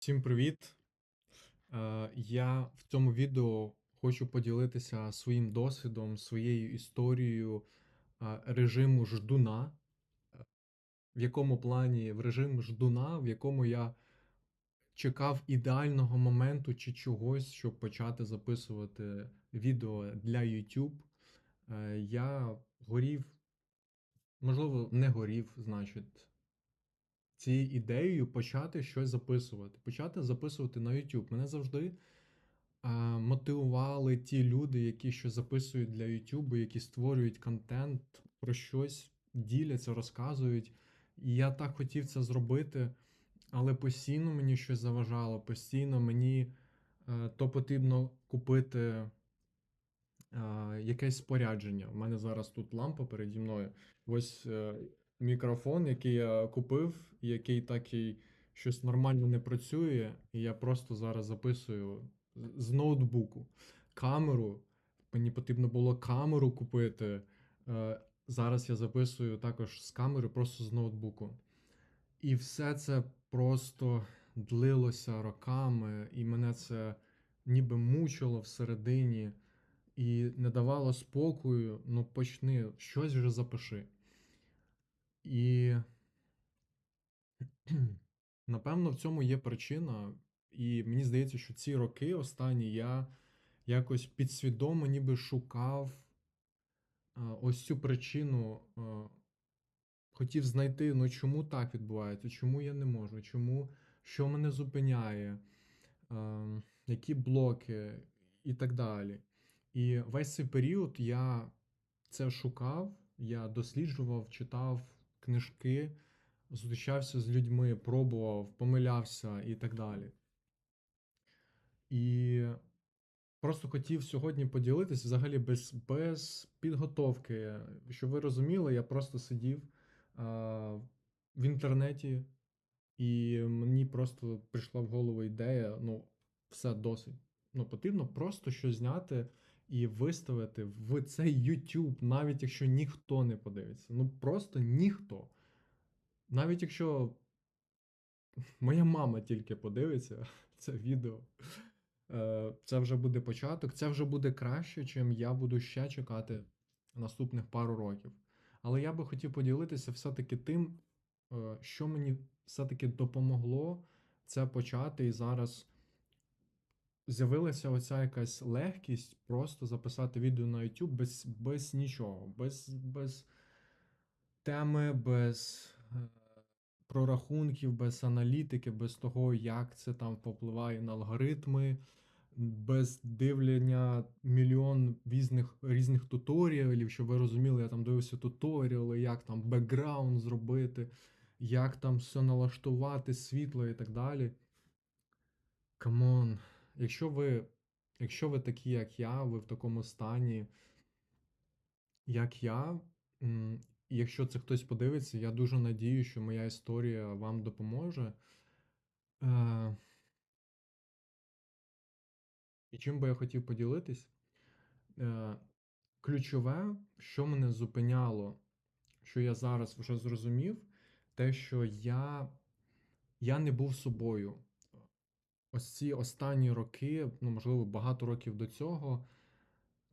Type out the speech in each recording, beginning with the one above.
Всім привіт! Е, Я в цьому відео хочу поділитися своїм досвідом, своєю історією е, режиму ждуна. В якому плані в режим ждуна, в якому я чекав ідеального моменту чи чогось, щоб почати записувати відео для YouTube. Е, Я горів, можливо, не горів, значить цією ідеєю почати щось записувати. Почати записувати на YouTube. Мене завжди а, мотивували ті люди, які щось записують для YouTube, які створюють контент, про щось діляться, розказують. І я так хотів це зробити, але постійно мені щось заважало, постійно мені е, то потрібно купити якесь спорядження. У мене зараз тут лампа переді мною. Ось е, мікрофон, який я купив, який так і щось нормально не працює, і я просто зараз записую з- ноутбуку. Камеру. Мені потрібно було камеру купити. Е, Зараз я записую також з камери, просто з ноутбуку. І все це просто длилося роками, і мене це ніби мучило всередині і не давало спокою. Ну почни, щось вже запиши. І напевно в цьому є причина, і мені здається, що ці роки останні я якось підсвідомо ніби шукав а, ось цю причину, а, хотів знайти, ну чому так відбувається, чому я не можу, чому, що мене зупиняє, а, які блоки і так далі. І весь цей період я це шукав, я досліджував, читав книжки, зустрічався з людьми, пробував, помилявся і так далі. І просто хотів сьогодні поділитися взагалі без, без підготовки. Щоб ви розуміли, я просто сидів а, в інтернеті, і мені просто прийшла в голову ідея: ну, все досить. Ну, потрібно просто щось зняти і виставити в цей YouTube, навіть якщо ніхто не подивиться. Ну просто ніхто. Навіть якщо моя мама тільки подивиться це відео, е, це вже буде початок, це вже буде краще, чим я буду ще чекати наступних пару років. Але я би хотів поділитися все-таки тим, е, що мені все-таки допомогло це почати, і зараз з'явилася оця якась легкість просто записати відео на YouTube без, без нічого, без, без теми, без е, прорахунків, без аналітики, без того, як це там попливає на алгоритми, без дивлення мільйон різних, різних туторіалів, щоб ви розуміли, я там дивився туторіали, як там бекграунд зробити, як там все налаштувати, світло і так далі. Камон, якщо ви, якщо ви такі, як я, ви в такому стані, як я, якщо це хтось подивиться, я дуже надію, що моя історія вам допоможе. Е, і чим би я хотів поділитись? Е, ключове, що мене зупиняло, що я зараз вже зрозумів, те, що я, я не був собою. Ось ці останні роки, ну, можливо, багато років до цього,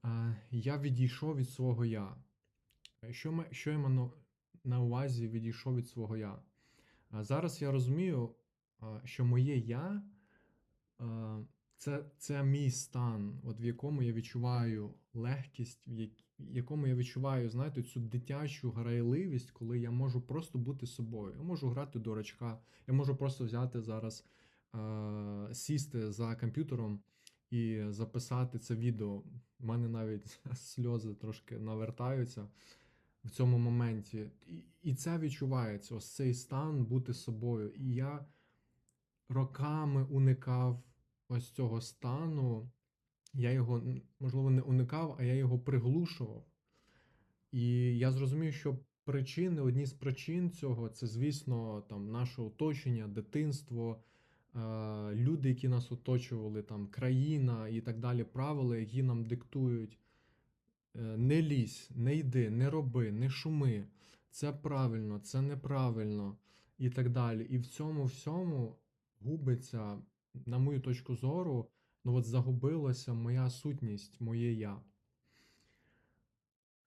е, я відійшов від свого я. Е, Що, ма- що я маю на увазі відійшов від свого я? Зараз я розумію, що моє я це, це мій стан, от в якому я відчуваю легкість, в якому я відчуваю, знаєте, цю дитячу грайливість, коли я можу просто бути собою. Я можу грати дурачка, я можу просто взяти зараз, сісти за комп'ютером і записати це відео. У мене навіть сльози трошки навертаються в цьому моменті. І, це відчувається, ось цей стан бути собою. І я роками уникав ось цього стану. Я його, можливо, не уникав, а я його приглушував. І я зрозумів, що причини, одні з причин цього це, звісно, там наше оточення, дитинство, е, люди, які нас оточували, там країна і так далі, правила, які нам диктують. Е, Не лізь, не йди, не роби, не шуми. Це правильно, це неправильно і так далі. І в цьому всьому губиться, на мою точку зору, ну от загубилася моя сутність, моє я.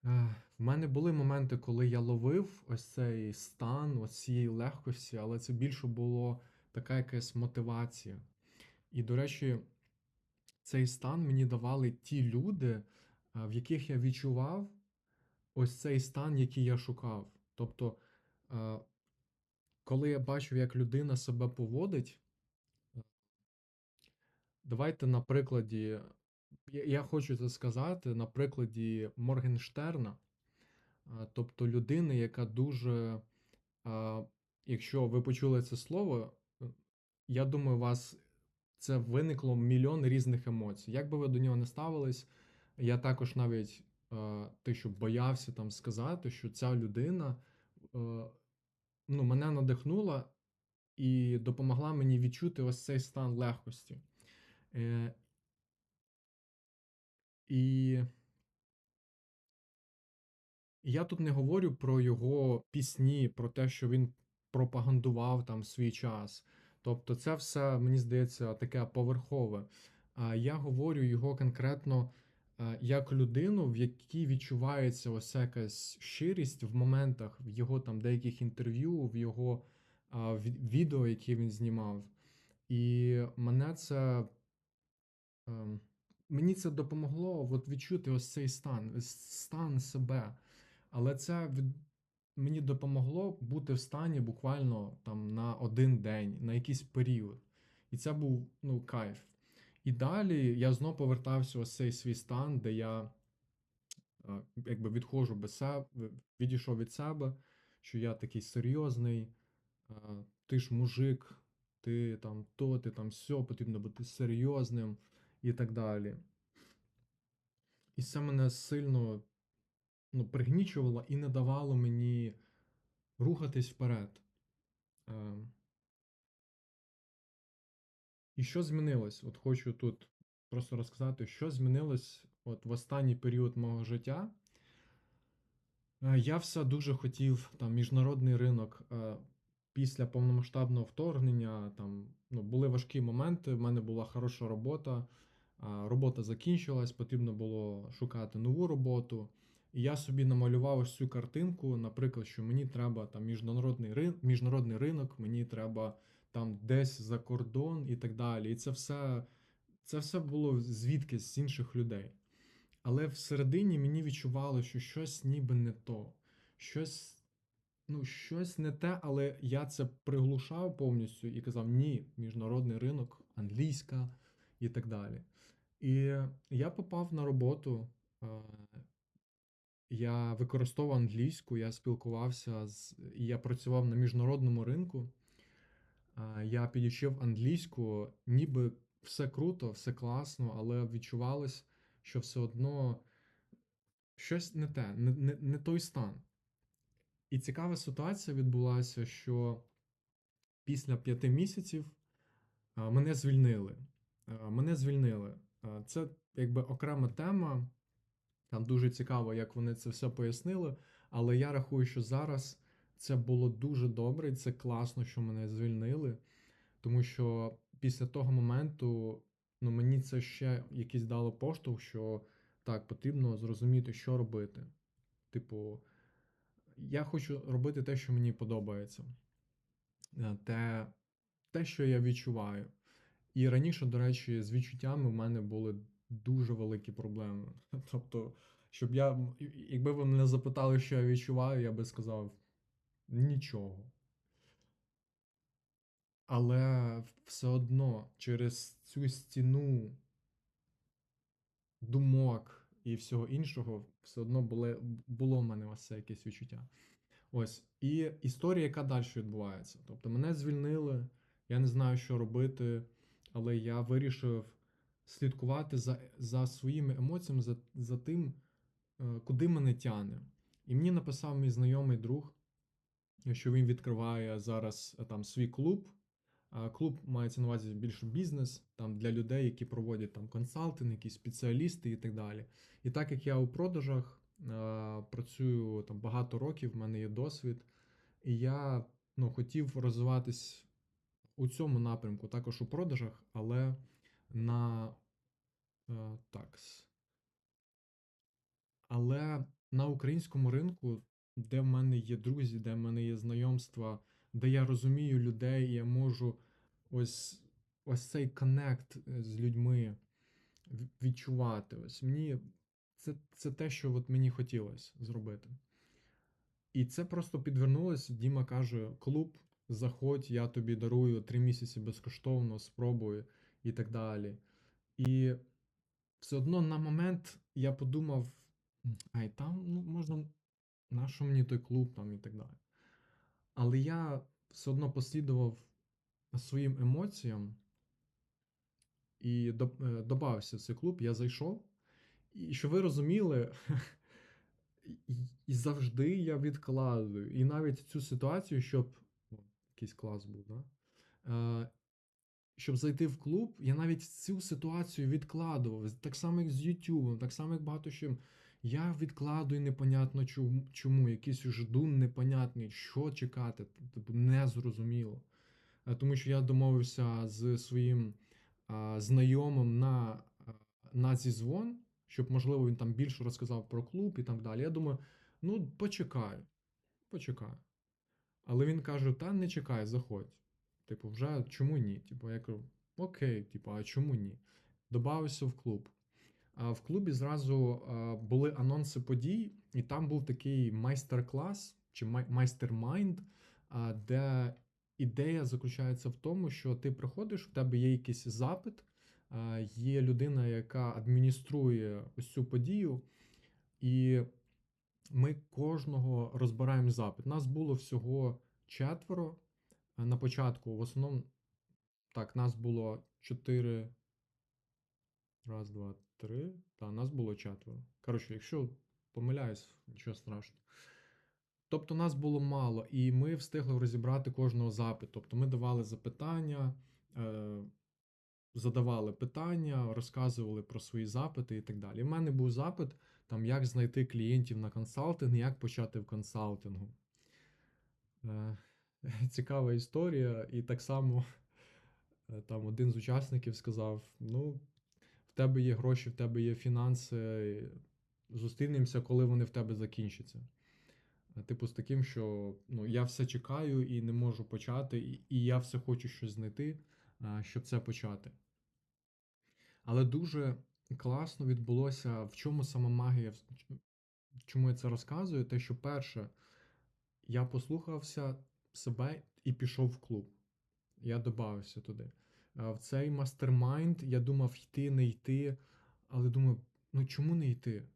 В мене були моменти, коли я ловив ось цей стан, ось цієї легкості, але це більше було така якась мотивація. І, до речі, цей стан мені давали ті люди, е, в яких я відчував ось цей стан, який я шукав. Тобто, е, коли я бачу, як людина себе поводить, е, давайте на прикладі, я хочу це сказати на прикладі Моргенштерна, тобто людини, яка дуже, якщо ви почули це слово, я думаю, у вас це виникло мільйон різних емоцій. Як би ви до нього не ставились, я також навіть е, те, що боявся там сказати, що ця людина е, ну, мене надихнула і допомогла мені відчути ось цей стан легкості. Е, І я тут не говорю про його пісні, про те, що він пропагандував там свій час. Тобто, це все, мені здається, таке поверхове. А я говорю його конкретно е, як людину, в якій відчувається ось якась щирість в моментах, в його там деяких інтерв'ю, в його відео, які він знімав. І мене це ем, мені це допомогло от відчути ось цей стан, стан себе. Але це. Мені допомогло бути в стані буквально там на один день, на якийсь період. І це був ну, кайф. І далі я знов повертався ось цей свій стан, де я якби відходжу без себе, відійшов від себе, що я такий серйозний, ти ж мужик, ти там то, ти там сьо, потрібно бути серйозним і так далі. І це мене сильно ну, пригнічувало і не давало мені рухатись вперед. Е, І що змінилось? От хочу тут просто розказати, що змінилось от в останній період мого життя. Е, Я все дуже хотів там міжнародний ринок е, після повномасштабного вторгнення. Там ну, були важкі моменти. В мене була хороша робота. Робота закінчилась, потрібно було шукати нову роботу. І я собі намалював ось цю картинку, наприклад, що мені треба там міжнародний рин... міжнародний ринок, мені треба там десь за кордон і так далі. І це все, це все було звідки з інших людей. Але всередині мені відчувало, що щось ніби не то. Щось, ну, щось не те, але я це приглушав повністю і казав: ні, міжнародний ринок, англійська і так далі. І я попав на роботу. Я використовував англійську, я спілкувався з, я працював на міжнародному ринку. Я підучив англійську, ніби все круто, все класно, але відчувалось, що все одно щось не те, не, не, не той стан. І цікава ситуація відбулася, що після п'яти місяців мене звільнили. Мене звільнили. Це якби окрема тема. Там дуже цікаво, як вони це все пояснили. Але я рахую, що зараз це було дуже добре, і це класно, що мене звільнили. Тому що після того моменту ну, мені це ще якийсь дало поштовх, що так, потрібно зрозуміти, що робити. Типу, я хочу робити те, що мені подобається, Е, те, те, що я відчуваю. І раніше, до речі, з відчуттями в мене були дуже великі проблеми. Тобто, щоб я, якби ви мене запитали, що я відчуваю, я би сказав нічого. Але все одно через цю стіну думок і всього іншого, все одно було, було в мене ось це якесь відчуття. Ось. І історія, яка далі відбувається. Тобто мене звільнили, я не знаю, що робити, але я вирішив слідкувати за за своїми емоціями, за за тим, е, куди мене тяне. І мені написав мій знайомий друг, що він відкриває зараз е, там свій клуб. Клуб мається на увазі більше бізнес там для людей, які проводять там консалтинг, якісь спеціалісти і так далі. І так як я у продажах е, працюю там багато років, в мене є досвід, і я ну, хотів розвиватись у цьому напрямку, також у продажах, але на е, так. Але на українському ринку, де в мене є друзі, де в мене є знайомства, де я розумію людей, і я можу ось ось цей коннект з людьми відчувати. Ось мені це це те, що от мені хотілося зробити. І це просто підвернулось. Діма каже: клуб, заходь, я тобі дарую три місяці безкоштовно, спробуй і так далі. І все одно на момент я подумав: ай, там ну, можна, нащо мені той клуб там і так далі. Але я все одно послідував своїм емоціям і е, додався в цей клуб, я зайшов. І що ви розуміли, і завжди я відкладую. І навіть цю ситуацію, щоб. Якийсь клас був, да? Е, щоб зайти в клуб, я навіть цю ситуацію відкладував. Так само, як з YouTube, так само, як багато чим. Я відкладую непонятно чому, якийсь ждун непонятний, що чекати, тобто незрозуміло. Е, тому що я домовився з своїм а, знайомим на на зізвон, щоб, можливо, він там більше розказав про клуб і так далі. Я думаю, ну, почекаю, почекаю. Але він каже: та не чекай, заходь. Типу, вже чому ні? Типу, я кажу, окей, типу, а чому ні? Добавився в клуб. А в клубі зразу були анонси подій, і там був такий майстер-клас чи майстер-майнд, де ідея заключається в тому, що ти приходиш, в тебе є якийсь запит, є людина, яка адмініструє ось цю подію, і ми кожного розбираємо запит. Нас було всього четверо на початку. В основному, так, нас було чотири. Раз, два, три. Та, нас було четверо. Коротше, якщо помиляюсь, нічого страшного. Тобто нас було мало, і ми встигли розібрати кожного запиту. Тобто ми давали запитання, е, задавали питання, розказували про свої запити і так далі. У мене був запит, там, як знайти клієнтів на консалтинг, як почати в консалтингу. Е, Цікава історія, і так само е, там один з учасників сказав: ну, в тебе є гроші, в тебе є фінанси, зустрінемося, коли вони в тебе закінчаться. Типу, з таким, що ну, я все чекаю і не можу почати, і, і я все хочу щось знайти, щоб це почати. Але дуже класно відбулося, в чому сама магія, чому я це розказую, те, що перше, я послухався себе і пішов в клуб. Я додався туди. В цей мастермайнд я думав йти, не йти, але думаю, ну чому не йти?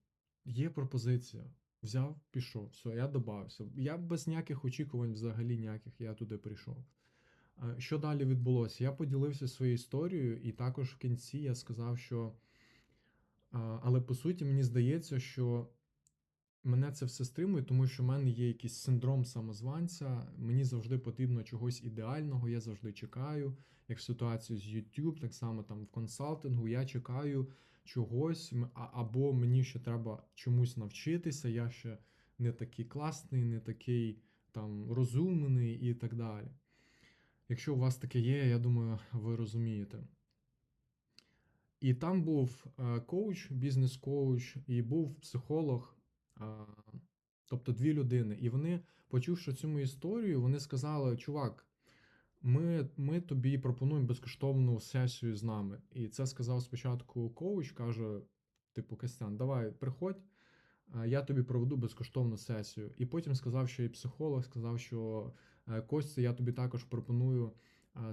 Є пропозиція. Взяв, пішов, все, я додався. Я без ніяких очікувань, взагалі ніяких, я туди прийшов. Що далі відбулося? Я поділився своєю історією, і також в кінці я сказав, що. Але по суті, мені здається, що мене це все стримує, тому що в мене є якийсь синдром самозванця. Мені завжди потрібно чогось ідеального, я завжди чекаю. Як в ситуації з YouTube, так само там в консалтингу, я чекаю чогось, або мені ще треба чомусь навчитися, я ще не такий класний, не такий там розумний і так далі. Якщо у вас таке є, я думаю, ви розумієте. І там був е, коуч, бізнес-коуч, і був психолог, тобто дві людини. І вони, почувши цю історію, вони сказали: Чувак, ми ми тобі пропонуємо безкоштовну сесію з нами. І це сказав спочатку коуч, каже: типу, Костян, давай приходь, я тобі проведу безкоштовну сесію. І потім сказав, що і психолог сказав, що «Е, Костя, я тобі також пропоную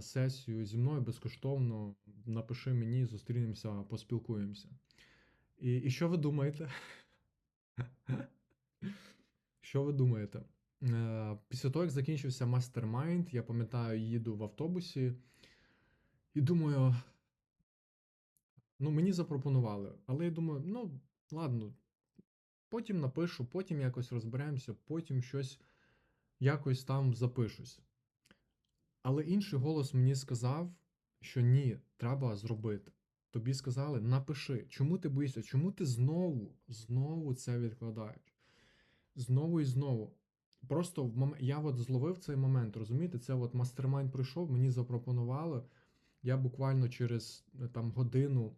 сесію зі мною безкоштовно. Напиши мені, зустрінемося, поспілкуємося. І, І що ви думаєте? Що ви думаєте? Е, після того, як закінчився мастермайнд, я пам'ятаю, їду в автобусі і думаю, ну, мені запропонували. Але я думаю, ну, ладно, потім напишу, потім якось розберемося, потім щось якось там запишусь. Але інший голос мені сказав, що ні, треба зробити. Тобі сказали, напиши, чому ти боїшся, чому ти знову, знову це відкладаєш? Знову і знову. просто в мом... я от зловив цей момент, розумієте? Це от мастермайн прийшов, мені запропонували. Я буквально через е, там годину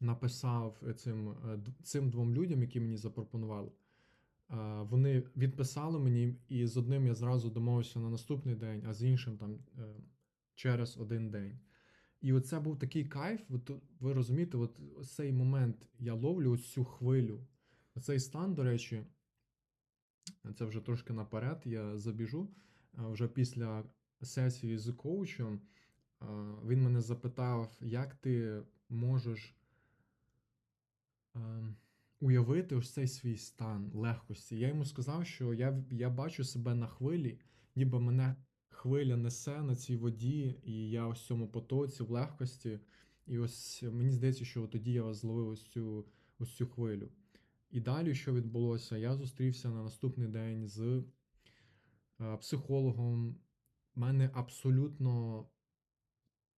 написав е, цим, е, цим двом людям, які мені запропонували. Вони відписали мені, і з одним я зразу домовився на наступний день, а з іншим там через один день. І оце був такий кайф. От, ви розумієте, от цей момент я ловлю ось цю хвилю. Оцей стан, до речі, це вже трошки наперед, я забіжу. Вже після сесії з коучем він мене запитав, як ти можеш ем, уявити ось цей свій стан легкості. Я йому сказав, що я, я бачу себе на хвилі, ніби мене хвиля несе на цій воді, і я ось в цьому потоці, в легкості. І ось мені здається, що тоді я зловив ось цю, ось цю хвилю. І далі, що відбулося, я зустрівся на наступний день з е, психологом. У мене абсолютно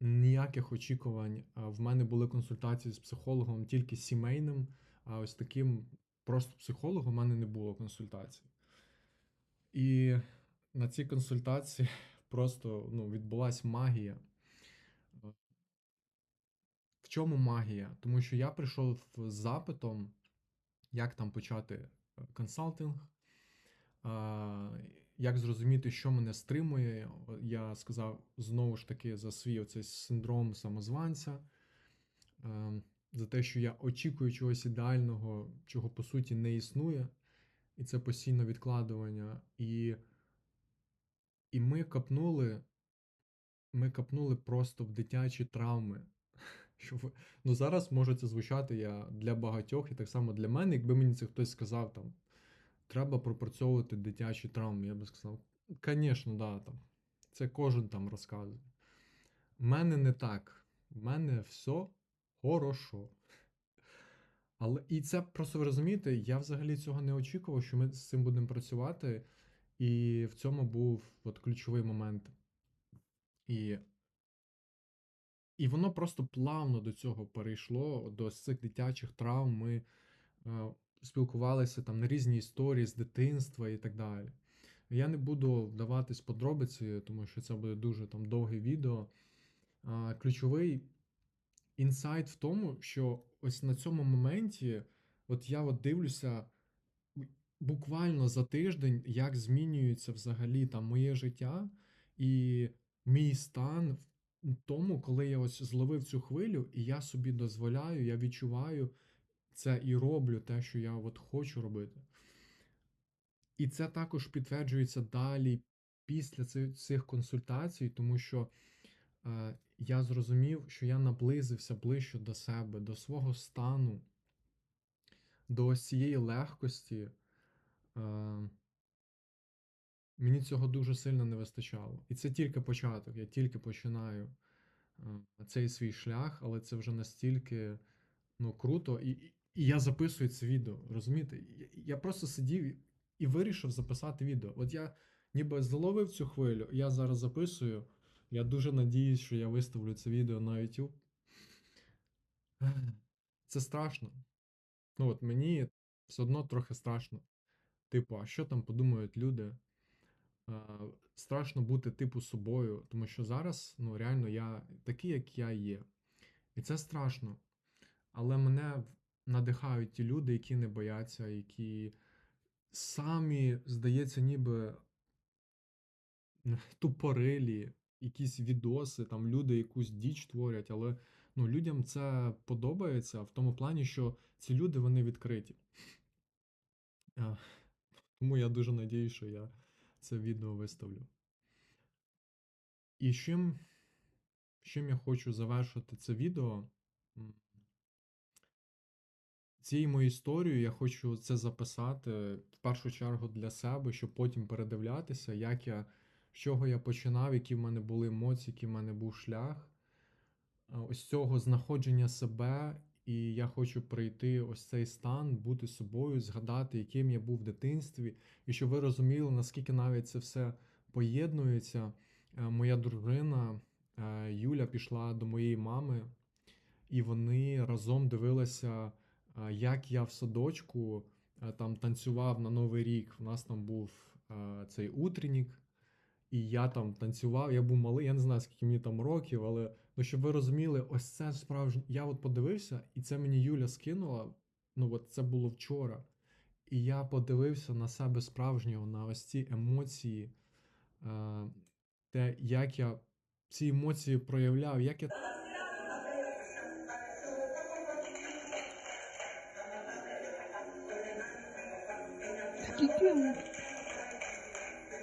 ніяких очікувань. В мене були консультації з психологом тільки сімейним, а ось таким просто психологом у мене не було консультацій. І на цій консультації просто ну, відбулася магія. В чому магія? Тому що я прийшов з запитом, як там почати е, консалтинг, як зрозуміти, що мене стримує. Я сказав знову ж таки за свій оцей синдром самозванця, е, за те, що я очікую чогось ідеального, чого по суті не існує, і це постійне відкладування. І, і ми капнули, ми капнули просто в дитячі травми. Що. Ну зараз може це звучати я для багатьох, і так само для мене, якби мені це хтось сказав там. Треба пропрацьовувати дитячі травми. Я би сказав, звісно, да, там. Це кожен там розказує. У мене не так. У мене все хорошо. Але і це просто ви розумієте, я взагалі цього не очікував, що ми з цим будемо працювати. І в цьому був от ключовий момент. І і воно просто плавно до цього перейшло, до цих дитячих травм. Ми е, спілкувалися там на різні історії з дитинства і так далі. Я не буду вдаватись подробиці, тому що це буде дуже там довге відео. А, Ключовий інсайт в тому, що ось на цьому моменті, от я от дивлюся буквально за тиждень, як змінюється взагалі там моє життя і мій стан в тому, коли я ось зловив цю хвилю, і я собі дозволяю, я відчуваю це і роблю те, що я от хочу робити. І це також підтверджується далі після цих, консультацій, тому що е, я зрозумів, що я наблизився ближче до себе, до свого стану, до цієї легкості. Е, Мені цього дуже сильно не вистачало. І це тільки початок. Я тільки починаю е, цей свій шлях, але це вже настільки ну, круто. І, і я записую це відео. Розумієте? Я, просто сидів і вирішив записати відео. От я ніби зловив цю хвилю, я зараз записую. Я дуже надіюсь, що я виставлю це відео на YouTube. Це страшно. Ну от мені все одно трохи страшно. Типу, а що там подумають люди? Страшно бути типу собою, тому що зараз, ну, реально, я такий, як я є. І це страшно. Але мене надихають ті люди, які не бояться, які самі, здається, ніби тупорилі, якісь відоси, там люди якусь діч творять, але ну, людям це подобається в тому плані, що ці люди вони відкриті. Тому я дуже надію, що я це відео виставлю. І чим, чим я хочу завершити це відео. Цією моєю історією я хочу це записати в першу чергу для себе, щоб потім передивлятися, як я, з чого я починав, які в мене були емоції, який в мене був шлях. Ось цього знаходження себе, і я хочу прийти ось цей стан, бути собою, згадати, яким я був в дитинстві, і щоб ви розуміли, наскільки навіть це все поєднується. Е, моя дружина е, Юля пішла до моєї мами, і вони разом дивилися як я в садочку там танцював на Новий рік. У нас там був е, цей утреннік, і я там танцював, я був малий, я не знаю, скільки мені там років, але ну, щоб ви розуміли, ось це справжнє. Я от подивився, і це мені Юля скинула. Ну, от це було вчора. І я подивився на себе справжнього, на ось ці емоції, е, те, як я ці емоції проявляв, як я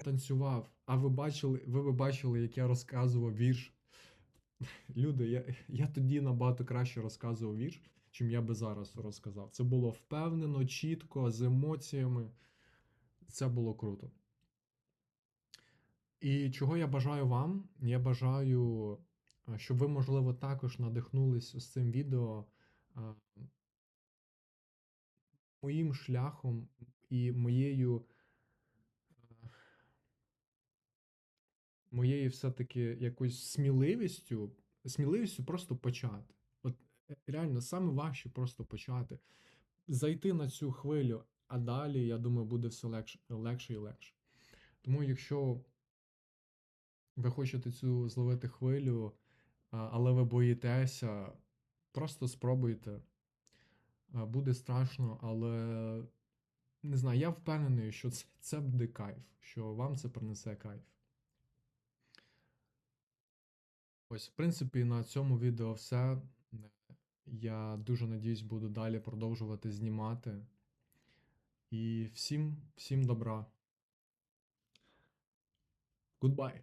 танцював. А ви бачили, ви би бачили, як я розказував вірш. Люди, я, я тоді набагато краще розказував вірш, чим я би зараз розказав. Це було впевнено, чітко, з емоціями. Це було круто. І чого я бажаю вам? Я бажаю, щоб ви, можливо, також надихнулись з цим відео моїм шляхом і моєю. Моєю все-таки якоюсь сміливістю, сміливістю просто почати. От е, реально, саме важче просто почати. Зайти на цю хвилю, а далі, я думаю, буде все легше, легше і легше. Тому, якщо ви хочете цю зловити хвилю, але ви боїтеся, просто спробуйте. Буде страшно, але не знаю, я впевнений, що це, це буде кайф, що вам це принесе кайф. Ось, в принципі, на цьому відео все. Я дуже надіюсь, буду далі продовжувати знімати. І всім, всім добра. Goodbye.